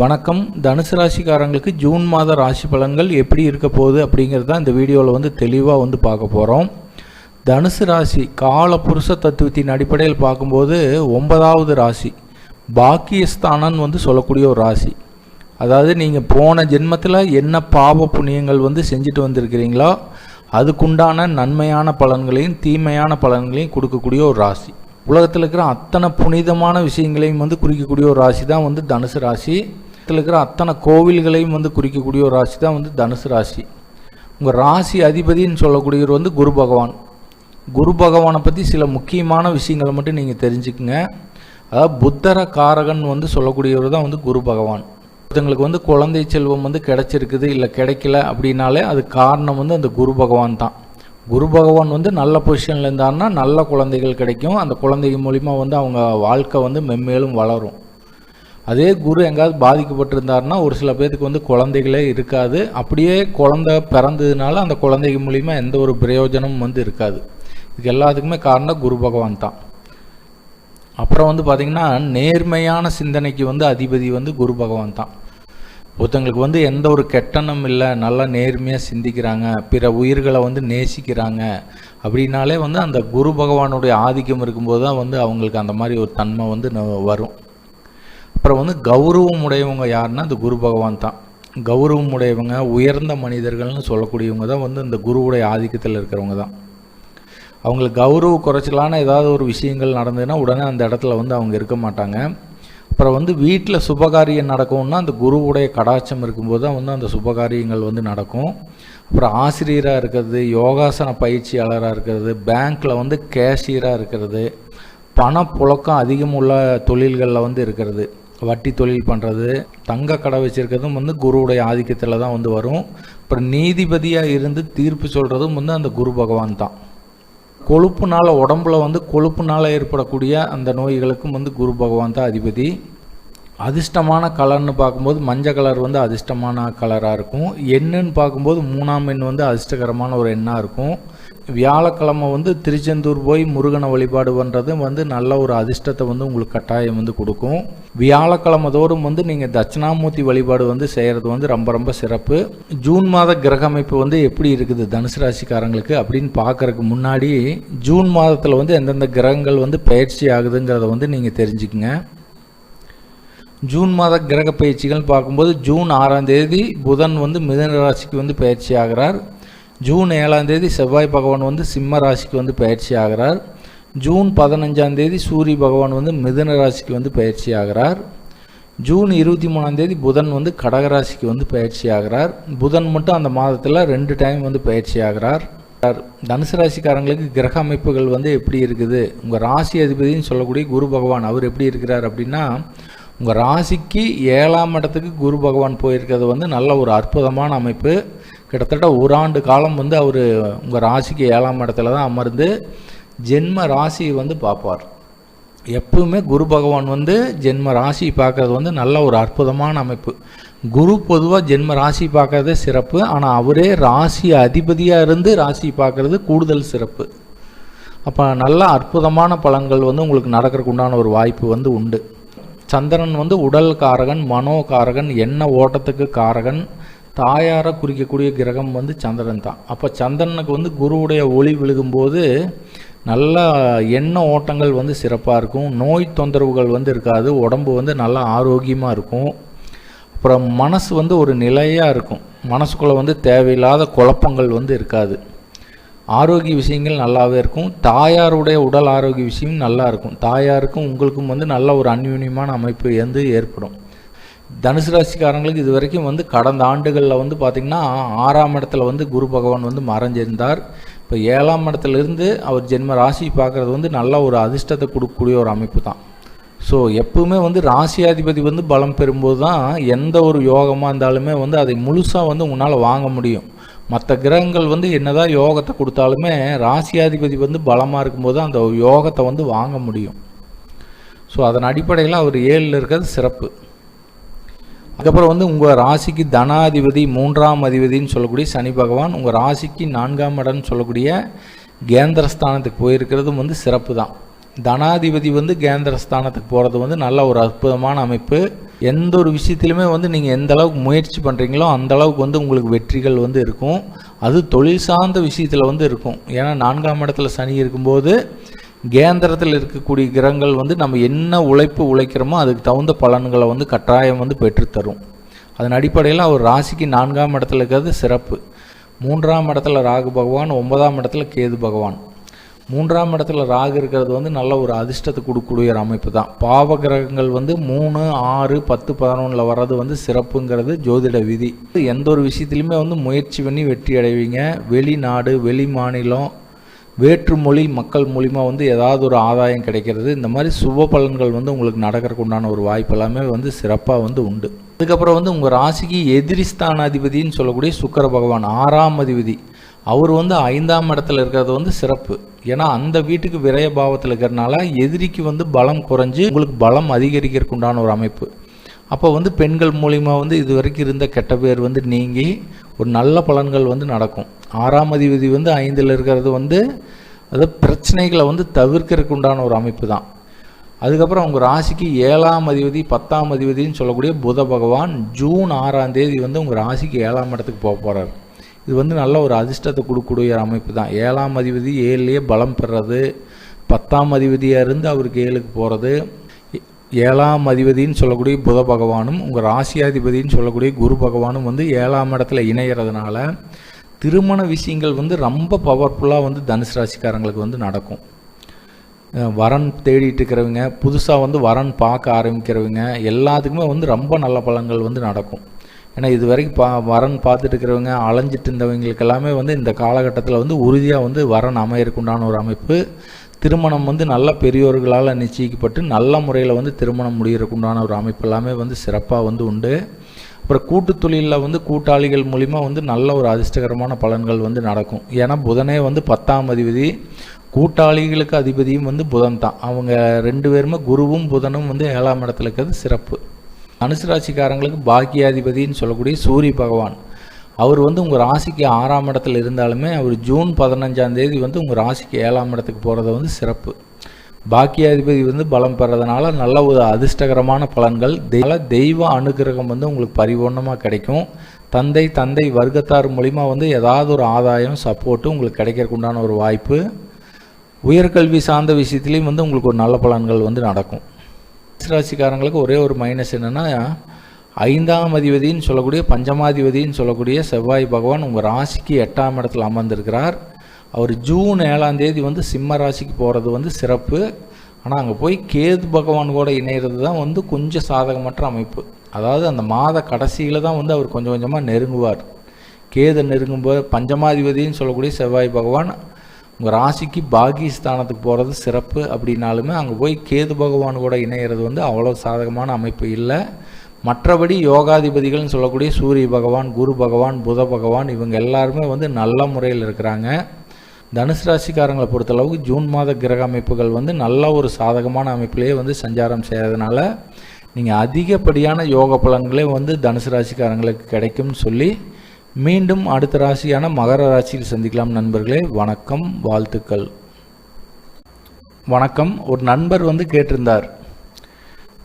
வணக்கம். தனுசு ராசிக்காரங்களுக்கு ஜூன் மாத ராசி பலன்கள் எப்படி இருக்க போகுது அப்படிங்கிறது தான் இந்த வீடியோவில் வந்து தெளிவாக வந்து பார்க்க போகிறோம் தனுசு ராசி கால புருஷ தத்துவத்தின் அடிப்படையில் பார்க்கும்போது ஒன்பதாவது ராசி பாக்கியஸ்தானன் வந்து சொல்லக்கூடிய ஒரு ராசி. அதாவது நீங்கள் போன ஜென்மத்தில் என்ன பாவ புண்ணியங்கள் வந்து செஞ்சுட்டு வந்திருக்கிறீங்களோ அதுக்குண்டான நன்மையான பலன்களையும் தீமையான பலன்களையும் கொடுக்கக்கூடிய ஒரு ராசி. உலகத்தில் இருக்கிற அத்தனை புனிதமான விஷயங்களையும் வந்து குறிக்கக்கூடிய ஒரு ராசி தான் வந்து தனுசு ராசி. உலகத்தில் இருக்கிற அத்தனை கோவில்களையும் வந்து குறிக்கக்கூடிய ஒரு ராசி தான் வந்து தனுசு ராசி. உங்கள் ராசி அதிபதின்னு சொல்லக்கூடியவர் வந்து குரு பகவான். குரு பகவானை பற்றி சில முக்கியமான விஷயங்களை மட்டும் நீங்கள் தெரிஞ்சுக்குங்க. அதாவது புத்தர காரகன் வந்து சொல்லக்கூடியவர் தான் வந்து குரு பகவான். ஒருத்தங்களுக்கு வந்து குழந்தை செல்வம் வந்து கிடைச்சிருக்குது இல்லை கிடைக்கல அப்படின்னாலே அது காரணம் வந்து அந்த குரு பகவான் தான். குரு பகவான் வந்து நல்ல பொசிஷனில் இருந்தாருன்னா நல்ல குழந்தைகள் கிடைக்கும். அந்த குழந்தைகள் மூலிமா வந்து அவங்க வாழ்க்கை வந்து மென்மேலும் வளரும். அதே குரு எங்காவது பாதிக்கப்பட்டிருந்தாருன்னா ஒரு சில பேர்த்துக்கு வந்து குழந்தைகளே இருக்காது. அப்படியே குழந்தை பிறந்ததுனால அந்த குழந்தைகள் மூலிமா எந்த ஒரு பிரயோஜனமும் வந்து இருக்காது. இதுக்கு எல்லாத்துக்குமே காரணம் குரு பகவான் தான். அப்புறம் வந்து பார்த்திங்கன்னா நேர்மையான சிந்தனைக்கு வந்து அதிபதி வந்து குரு பகவான் தான். ஒருத்தங்களுக்கு வந்து எந்த ஒரு கெட்டணம் இல்லை நல்லா நேர்மையாக சிந்திக்கிறாங்க பிற உயிர்களை வந்து நேசிக்கிறாங்க அப்படின்னாலே வந்து அந்த குரு பகவானுடைய ஆதிக்கம் இருக்கும்போது தான் வந்து அவங்களுக்கு அந்த மாதிரி ஒரு தன்மை வந்து ந- வரும். அப்புறம் வந்து கௌரவம் உடையவங்க யாருன்னா அந்த குரு பகவான் தான். கௌரவம் உடையவங்க உயர்ந்த மனிதர்கள்னு சொல்லக்கூடியவங்க தான் வந்து இந்த குருவுடைய ஆதிக்கத்தில் இருக்கிறவங்க தான். அவங்களுக்கு கௌரவ குறைச்சலான ஏதாவது ஒரு விஷயங்கள் நடந்ததுன்னா உடனே அந்த இடத்துல வந்து அவங்க இருக்க மாட்டாங்க. அப்புறம் வந்து வீட்டில் சுபகாரியம் நடக்கும்னா அந்த குருவுடைய கடாட்சம் இருக்கும்போது தான் வந்து அந்த சுபகாரியங்கள் வந்து நடக்கும். அப்புறம் ஆசிரியராக இருக்கிறது யோகாசன பயிற்சியாளராக இருக்கிறது பேங்க்கில் வந்து கேஷியராக இருக்கிறது பணப்புழக்கம் அதிகம் உள்ள தொழில்களில் வந்து இருக்கிறது. வட்டி தொழில் பண்ணுறது தங்க கடை வச்சிருக்கிறதும் வந்து குருவுடைய ஆதிக்கத்தில் தான் வந்து வரும். அப்புறம் நீதிபதியாக இருந்து தீர்ப்பு சொல்கிறதும் வந்து அந்த குரு பகவான் தான். கொழுப்புனால் உடம்புல வந்து கொழுப்புனால் ஏற்படக்கூடிய அந்த நோய்களுக்கும் வந்து குரு பகவான் தான் அதிபதி. அதிர்ஷ்டமான கலர்னு பார்க்கும்போது மஞ்சள் கலர் வந்து அதிர்ஷ்டமான கலராக இருக்கும். எண்ணுன்னு பார்க்கும்போது மூணாம் எண் வந்து அதிர்ஷ்டகரமான ஒரு எண்ணாக இருக்கும். வியாழக்கிழமை வந்து திருச்செந்தூர் போய் முருகனை வழிபாடு பண்ணுறது வந்து நல்ல ஒரு அதிர்ஷ்டத்தை வந்து உங்களுக்கு கட்டாயம் வந்து கொடுக்கும். வியாழக்கிழமை தோறும் வந்து நீங்கள் தட்சிணாமூர்த்தி வழிபாடு வந்து செய்கிறது வந்து ரொம்ப ரொம்ப சிறப்பு. ஜூன் மாத கிரக அமைப்பு வந்து எப்படி இருக்குது தனுசு ராசிக்காரங்களுக்கு அப்படின்னு பார்க்கறதுக்கு முன்னாடி ஜூன் மாதத்தில் வந்து எந்தெந்த கிரகங்கள் வந்து பயிற்சி ஆகுதுங்கிறத வந்து நீங்கள் தெரிஞ்சுக்குங்க. ஜூன் மாத கிரக பயிற்சிகள் பார்க்கும்போது ஜூன் ஆறாம் தேதி புதன் வந்து மிதன ராசிக்கு வந்து பயிற்சி ஆகிறார். ஜூன் ஏழாம் தேதி செவ்வாய் பகவான் வந்து சிம்ம ராசிக்கு வந்து பயிற்சி ஆகிறார். ஜூன் பதினஞ்சாம் தேதி சூரிய பகவான் வந்து மிதுன ராசிக்கு வந்து பயிற்சி ஆகிறார். ஜூன் இருபத்தி மூணாம் தேதி புதன் வந்து கடக ராசிக்கு வந்து பயிற்சி ஆகிறார். புதன் மட்டும் அந்த மாதத்தில் ரெண்டு டைம் வந்து பயிற்சி ஆகிறார். தனுசு ராசிக்காரங்களுக்கு கிரக அமைப்புகள் வந்து எப்படி இருக்குது? உங்கள் ராசி அதிபதினு சொல்லக்கூடிய குரு பகவான் அவர் எப்படி இருக்கிறார் அப்படின்னா உங்கள் ராசிக்கு ஏழாம் இடத்துக்கு குரு பகவான் போயிருக்கிறது வந்து நல்ல ஒரு அற்புதமான அமைப்பு. கிட்டத்தட்ட ஒரு ஆண்டு காலம் வந்து அவர் உங்கள் ராசிக்கு ஏழாம் இடத்துல தான் அமர்ந்து ஜென்ம ராசியை வந்து பார்ப்பார். எப்பவுமே குரு பகவான் வந்து ஜென்ம ராசி பார்க்கறது வந்து நல்ல ஒரு அற்புதமான அமைப்பு. குரு பொதுவாக ஜென்ம ராசி பார்க்கறதே சிறப்பு. ஆனால் அவரே ராசி அதிபதியாக இருந்து ராசி பார்க்கறது கூடுதல் சிறப்பு. அப்போ நல்ல அற்புதமான பலன்கள் வந்து உங்களுக்கு நடக்கிறதுக்கு உண்டான ஒரு வாய்ப்பு வந்து உண்டு. சந்திரன் வந்து உடல் காரகன் மனோ காரகன் எண்ண ஓட்டத்துக்கு காரகன் தாயாரை குறிக்கக்கூடிய கிரகம் வந்து சந்திரன் தான். அப்போ சந்திரனுக்கு வந்து குருவுடைய ஒளி விழுகும்போது நல்ல எண்ண ஓட்டங்கள் வந்து சிறப்பாக இருக்கும். நோய் தொந்தரவுகள் வந்து இருக்காது. உடம்பு வந்து நல்லா ஆரோக்கியமாக இருக்கும். அப்புறம் மனசு வந்து ஒரு நிலையாக இருக்கும். மனசுக்குள்ளே வந்து தேவையில்லாத குழப்பங்கள் வந்து இருக்காது. ஆரோக்கிய விஷயங்கள் நல்லாவே இருக்கும். தாயாருடைய உடல் ஆரோக்கிய விஷயம் நல்லா இருக்கும். தாயாருக்கும் உங்களுக்கும் வந்து நல்ல ஒரு அந்யூன்யமான அமைப்பு வந்து ஏற்படும். தனுசு ராசிக்காரங்களுக்கு இது வரைக்கும் வந்து கடந்த ஆண்டுகளில் வந்து பார்த்திங்கன்னா ஆறாம் இடத்துல வந்து குரு பகவான் வந்து மறைஞ்சிருந்தார் இப்போ ஏழாம் இடத்துல இருந்து அவர் ஜென்ம ராசி பார்க்குறது வந்து நல்ல ஒரு அதிர்ஷ்டத்தை கொடுக்கக்கூடிய ஒரு அமைப்பு தான். ஸோ எப்பவுமே வந்து ராசியாதிபதி வந்து பலம் பெறும்போது தான் எந்த ஒரு யோகமாக இருந்தாலுமே வந்து அதை முழுசாக வந்து உன்னால் வாங்க முடியும். மற்ற கிரகங்கள் வந்து என்னதான் யோகத்தை கொடுத்தாலுமே ராசியாதிபதி வந்து பலமாக இருக்கும்போது அந்த யோகத்தை வந்து வாங்க முடியும். ஸோ அதன் அடிப்படையில் அவர் ஏழில் இருக்கிறது சிறப்பு. அதுக்கப்புறம் வந்து உங்கள் ராசிக்கு தனாதிபதி மூன்றாம் அதிபதின்னு சொல்லக்கூடிய சனி பகவான் உங்கள் ராசிக்கு நான்காம் இடம்னு சொல்லக்கூடிய கேந்திரஸ்தானத்துக்கு போயிருக்கிறதும் வந்து சிறப்பு தான். தனாதிபதி வந்து கேந்திரஸ்தானத்துக்கு போகிறது வந்து நல்ல ஒரு அற்புதமான அமைப்பு. எந்த ஒரு விஷயத்திலுமே வந்து நீங்கள் எந்த அளவுக்கு முயற்சி பண்ணுறீங்களோ அந்த அளவுக்கு வந்து உங்களுக்கு வெற்றிகள் வந்து இருக்கும். அது தொழில் சார்ந்த விஷயத்தில் வந்து இருக்கும். ஏன்னா நான்காம் இடத்துல சனி இருக்கும்போது கேந்திரத்தில் இருக்கக்கூடிய கிரகங்கள் வந்து நம்ம என்ன உழைப்பு உழைக்கிறோமோ அதுக்கு தகுந்த பலன்களை வந்து கட்டாயம் வந்து பெற்றுத்தரும் அதன் அடிப்படையில் அவர் ராசிக்கு நான்காம் இடத்துல இருக்கிறது சிறப்பு. மூன்றாம் இடத்துல ராகு பகவான் ஒன்பதாம் இடத்துல கேது பகவான். மூன்றாம் இடத்துல ராகு இருக்கிறது வந்து நல்ல ஒரு அதிர்ஷ்டத்தை கொடுக்கக்கூடிய ஒரு அமைப்பு தான். பாவ கிரகங்கள் வந்து மூணு ஆறு பத்து பதினொன்றில் வர்றது வந்து சிறப்புங்கிறது ஜோதிட விதி. எந்த ஒரு விஷயத்துலையுமே வந்து முயற்சி பண்ணி வெற்றி அடைவீங்க. வெளிநாடு வெளி மாநிலம் வேற்று மொழி மக்கள் மூலிமா வந்து ஏதாவது ஒரு ஆதாயம் கிடைக்கிறது. இந்த மாதிரி சுப பலன்கள் வந்து உங்களுக்கு நடக்கிறதுக்கு உண்டான ஒரு வாய்ப்பு எல்லாமே வந்து சிறப்பாக வந்து உண்டு. அதுக்கப்புறம் வந்து உங்கள் ராசிக்கு எதிரி ஸ்தானாதிபதினு சொல்லக்கூடிய சுக்கர பகவான் ஆறாம் அதிபதி. அவர் வந்து ஐந்தாம் இடத்துல இருக்கிறது வந்து சிறப்பு. ஏன்னா அந்த வீட்டுக்கு விரய பாவத்தில் இருக்கிறனால எதிரிக்கு வந்து பலம் குறைஞ்சு உங்களுக்கு பலம் அதிகரிக்கிறதுக்கு உண்டான ஒரு அமைப்பு. அப்போ வந்து பெண்கள் மூலிமா வந்து இது வரைக்கும் இருந்த கெட்ட பேர் வந்து நீங்கி ஒரு நல்ல பலன்கள் வந்து நடக்கும். ஆறாம் அதிபதி வந்து ஐந்தில் இருக்கிறது வந்து அது பிரச்சனைகளை வந்து தவிர்க்கிறதுக்கு உண்டான ஒரு அமைப்பு தான். அதுக்கப்புறம் உங்கள் ராசிக்கு ஏழாம் அதிபதி பத்தாம் அதிபதினு சொல்லக்கூடிய புத பகவான் ஜூன் ஆறாம் தேதி வந்து உங்கள் ராசிக்கு ஏழாம் இடத்துக்கு போக போகிறார் இது வந்து நல்ல ஒரு அதிர்ஷ்டத்தை கொடுக்கக்கூடிய அமைப்பு தான். ஏழாம் அதிபதி ஏழுலேயே பலம் பெறது பத்தாம் அதிபதியாக இருந்து அவருக்கு ஏழுக்கு போகிறது ஏழாம் அதிபதினு சொல்லக்கூடிய புத பகவானும் உங்கள் ராசியாதிபதினு சொல்லக்கூடிய குரு பகவானும் வந்து ஏழாம் இடத்துல இணைகிறதுனால திருமண விஷயங்கள் வந்து ரொம்ப பவர்ஃபுல்லாக வந்து தனுசு ராசிக்காரங்களுக்கு வந்து நடக்கும். வரன் தேடிட்டு இருக்கிறவங்க புதுசாக வந்து வரன் பார்க்க ஆரம்பிக்கிறவங்க எல்லாத்துக்குமே வந்து ரொம்ப நல்ல பலன்கள் வந்து நடக்கும். ஏன்னா இது வரைக்கும் பா வரன் பார்த்துட்டு இருக்கிறவங்க அலைஞ்சிட்டு இருந்தவங்களுக்கு எல்லாமே வந்து இந்த காலகட்டத்தில் வந்து உறுதியாக வந்து வரன் அமையறக்குண்டான ஒரு அமைப்பு. திருமணம் வந்து நல்ல பெரியோர்களால் நிச்சயிக்கப்பட்டு நல்ல முறையில் வந்து திருமணம் முடிகிறக்குண்டான ஒரு அமைப்பு எல்லாமே வந்து சிறப்பாக வந்து உண்டு. அப்புறம் கூட்டு தொழிலில் வந்து கூட்டாளிகள் மூலிமா வந்து நல்ல ஒரு அதிர்ஷ்டகரமான பலன்கள் வந்து நடக்கும். ஏன்னா புதனே வந்து பத்தாம் அதிபதி. கூட்டாளிகளுக்கு அதிபதியும் வந்து புதன் தான். அவங்க ரெண்டு பேருமே குருவும் புதனும் வந்து ஏழாம் இடத்துல இருக்கிறது சிறப்பு. அனுசு ராசிக்காரங்களுக்கு பாக்கியாதிபதினு சொல்லக்கூடிய சூரிய பகவான். அவர் வந்து உங்கள் ராசிக்கு ஆறாம் இடத்துல இருந்தாலுமே அவர் ஜூன் பதினஞ்சாம் தேதி வந்து உங்கள் ராசிக்கு ஏழாம் இடத்துக்கு போகிறது வந்து சிறப்பு. பாக்கியாதிபதி வந்து பலம் பெறதுனால நல்ல ஒரு அதிர்ஷ்டகரமான பலன்கள். தெய்வ தெய்வ அனுகிரகம் வந்து உங்களுக்கு பரிபூர்ணமாக கிடைக்கும். தந்தை தந்தை வர்க்கத்தார் மூலிமா வந்து ஏதாவது ஒரு ஆதாயம் சப்போர்ட்டு உங்களுக்கு கிடைக்கிறதுக்கு உண்டான ஒரு வாய்ப்பு. உயர்கல்வி சார்ந்த விஷயத்துலேயும் வந்து உங்களுக்கு ஒரு நல்ல பலன்கள் வந்து நடக்கும். ராசிக்காரங்களுக்கு ஒரே ஒரு மைனஸ் என்னென்னா ஐந்தாம் அதிபதின்னு சொல்லக்கூடிய பஞ்சமாதிபதின்னு சொல்லக்கூடிய செவ்வாய் பகவான் உங்கள் ராசிக்கு எட்டாம் இடத்துல அமர்ந்திருக்கிறார். அவர் ஜூன் ஏழாம் தேதி வந்து சிம்ம ராசிக்கு போகிறது வந்து சிறப்பு. ஆனால் அங்கே போய் கேது பகவான் கூட இணையிறது தான் வந்து கொஞ்சம் சாதகமற்ற அமைப்பு. அதாவது அந்த மாத கடைசியில் தான் வந்து அவர் கொஞ்சம் கொஞ்சமாக நெருங்குவார். கேது நெருங்கும்போது பஞ்சமாதிபதினு சொல்லக்கூடிய செவ்வாய் பகவான் உங்கள் ராசிக்கு பாகிஸ்தானத்துக்கு போகிறது சிறப்பு அப்படின்னாலுமே அங்கே போய் கேது பகவான் கூட இணையிறது வந்து அவ்வளோ சாதகமான அமைப்பு இல்லை. மற்றபடி யோகாதிபதிகள்னு சொல்லக்கூடிய சூரிய பகவான் குரு பகவான் புத பகவான் இவங்க எல்லாருமே வந்து நல்ல முறையில் இருக்கிறாங்க. தனுசு ராசிக்காரங்களை பொறுத்தளவுக்கு ஜூன் மாத கிரக அமைப்புகள் வந்து நல்ல ஒரு சாதகமான அமைப்பிலேயே வந்து சஞ்சாரம் செய்கிறதுனால நீங்கள் அதிகப்படியான யோக பலன்களே வந்து தனுசு ராசிக்காரங்களுக்கு கிடைக்கும்னு சொல்லி மீண்டும் அடுத்த ராசியான மகர ராசியில் சந்திக்கலாம் நண்பர்களே. வணக்கம் வாழ்த்துக்கள். வணக்கம். ஒரு நண்பர் வந்து கேட்டிருந்தார்.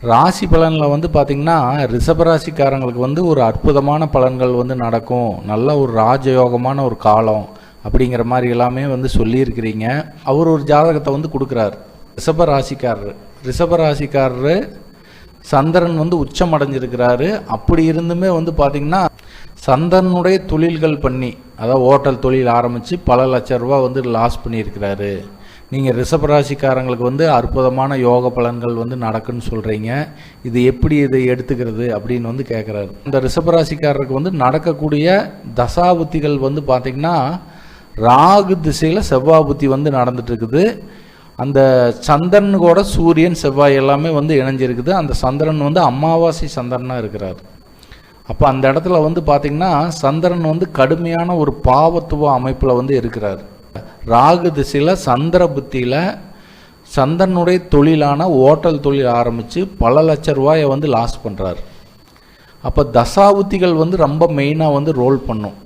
ராசி பலனில் வந்து பார்த்திங்கன்னா ரிஷபராசிக்காரங்களுக்கு வந்து ஒரு அற்புதமான பலன்கள் வந்து நடக்கும். நல்ல ஒரு ராஜயோகமான ஒரு காலம். அப்படிங்கிற மாதிரி எல்லாமே வந்து சொல்லியிருக்கிறீங்க. அவர் ஒரு ஜாதகத்தை வந்து கொடுக்குறார். ரிஷப ராசிக்காரர். ரிஷப ராசிக்காரரு சந்திரன் வந்து உச்சம் அடைஞ்சிருக்கிறாரு. அப்படி இருந்துமே வந்து பார்த்திங்கன்னா சந்திரனுடைய தொழில்கள் பண்ணி அதாவது ஹோட்டல் தொழில் ஆரம்பித்து பல லட்ச ரூபா வந்து லாஸ் பண்ணியிருக்கிறாரு. நீங்கள் ரிஷபராசிக்காரங்களுக்கு வந்து அற்புதமான யோக பலன்கள் வந்து நடக்குன்னு சொல்கிறீங்க இது எப்படி இதை எடுத்துக்கிறது அப்படின்னு வந்து கேட்குறாரு இந்த ரிஷபராசிக்காரருக்கு வந்து நடக்கக்கூடிய தசாபுத்திகள் வந்து பார்த்திங்கன்னா ராகு திசையில் செவ்வாய் புத்தி வந்து நடந்துட்டு இருக்குது அந்த சந்திரன் கூட சூரியன் செவ்வாய் எல்லாமே வந்து இணைஞ்சிருக்குது. அந்த சந்திரன் வந்து அமாவாசை சந்திரனாக இருக்கிறார். அப்போ அந்த இடத்துல வந்து பார்த்திங்கன்னா சந்திரன் வந்து கடுமையான ஒரு பாவத்துவ அமைப்பில் வந்து இருக்கிறார். ராகு திசையில் சந்திர புத்தியில் சந்திரனுடைய தொழிலான ஓட்டல் தொழில் ஆரம்பித்து பல லட்ச ரூபாயை வந்து லாஸ் பண்ணுறாரு அப்போ தசாபுத்திகள் வந்து ரொம்ப மெயினாக வந்து ரோல் பண்ணும்.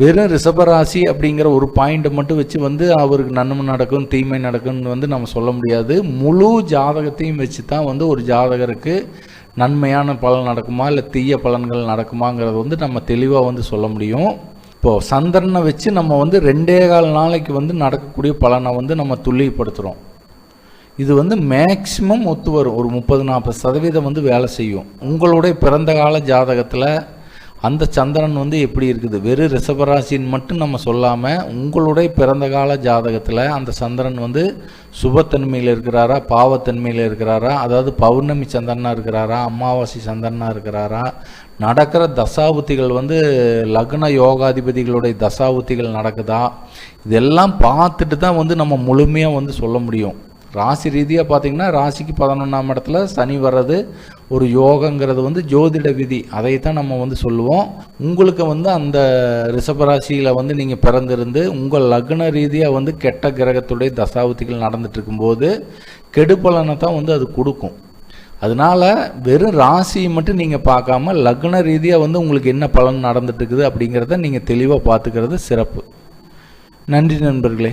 வெறும் ரிஷபராசி அப்படிங்கிற ஒரு பாயிண்ட்டை மட்டும் வச்சு வந்து அவருக்கு நன்மை நடக்கும் தீமை நடக்கும்னு வந்து நம்ம சொல்ல முடியாது. முழு ஜாதகத்தையும் வச்சு தான் வந்து ஒரு ஜாதகருக்கு நன்மையான பலன் நடக்குமா இல்லை தீய பலன்கள் நடக்குமாங்கிறது வந்து நம்ம தெளிவாக வந்து சொல்ல முடியும். இப்போது சந்திரனை வச்சு நம்ம வந்து ரெண்டே கால் நாளைக்கு வந்து நடக்கக்கூடிய பலனை வந்து நம்ம துல்லியப்படுத்துகிறோம் இது வந்து மேக்சிமம் ஒத்து வரும். ஒரு முப்பது நாற்பது சதவீதம் வந்து வேலை செய்யும். உங்களுடைய பிறந்த கால ஜாதகத்தில் அந்த சந்திரன் வந்து எப்படி இருக்குது? வெறும் ரிஷபராசின்னு மட்டும் நம்ம சொல்லாமல் உங்களுடைய பிறந்த கால ஜாதகத்தில் அந்த சந்திரன் வந்து சுபத்தன்மையில் இருக்கிறாரா? பாவத்தன்மையில் இருக்கிறாரா? அதாவது பௌர்ணமி சந்திரனாக இருக்கிறாரா? அமாவாசை சந்திரனாக இருக்கிறாரா? நடக்கிற தசாபுத்திகள் வந்து லக்ன யோகாதிபதிகளுடைய தசாபுத்திகள் நடக்குதா? இதெல்லாம் பார்த்துட்டு தான் வந்து நம்ம முழுமையாக வந்து சொல்ல முடியும். ராசி ரீதியாக பார்த்தீங்கன்னா ராசிக்கு பதினொன்றாம் இடத்துல சனி வர்றது ஒரு யோகங்கிறது வந்து ஜோதிட விதி. அதை தான் நம்ம வந்து சொல்லுவோம். உங்களுக்கு வந்து அந்த ரிஷபராசியில் வந்து நீங்கள் பிறந்திருந்து உங்கள் லக்ன ரீதியாக வந்து கெட்ட கிரகத்துடைய தசாபுத்திகள் நடந்துட்டு இருக்கும்போது கெடுபலனை தான் வந்து அது கொடுக்கும். அதனால வெறும் ராசியை மட்டும் நீங்கள் பார்க்காம லக்ன ரீதியாக வந்து உங்களுக்கு என்ன பலன் நடந்துட்டு இருக்குது அப்படிங்கிறத நீங்கள் தெளிவாக பார்த்துக்கிறது சிறப்பு. நன்றி நண்பர்களே.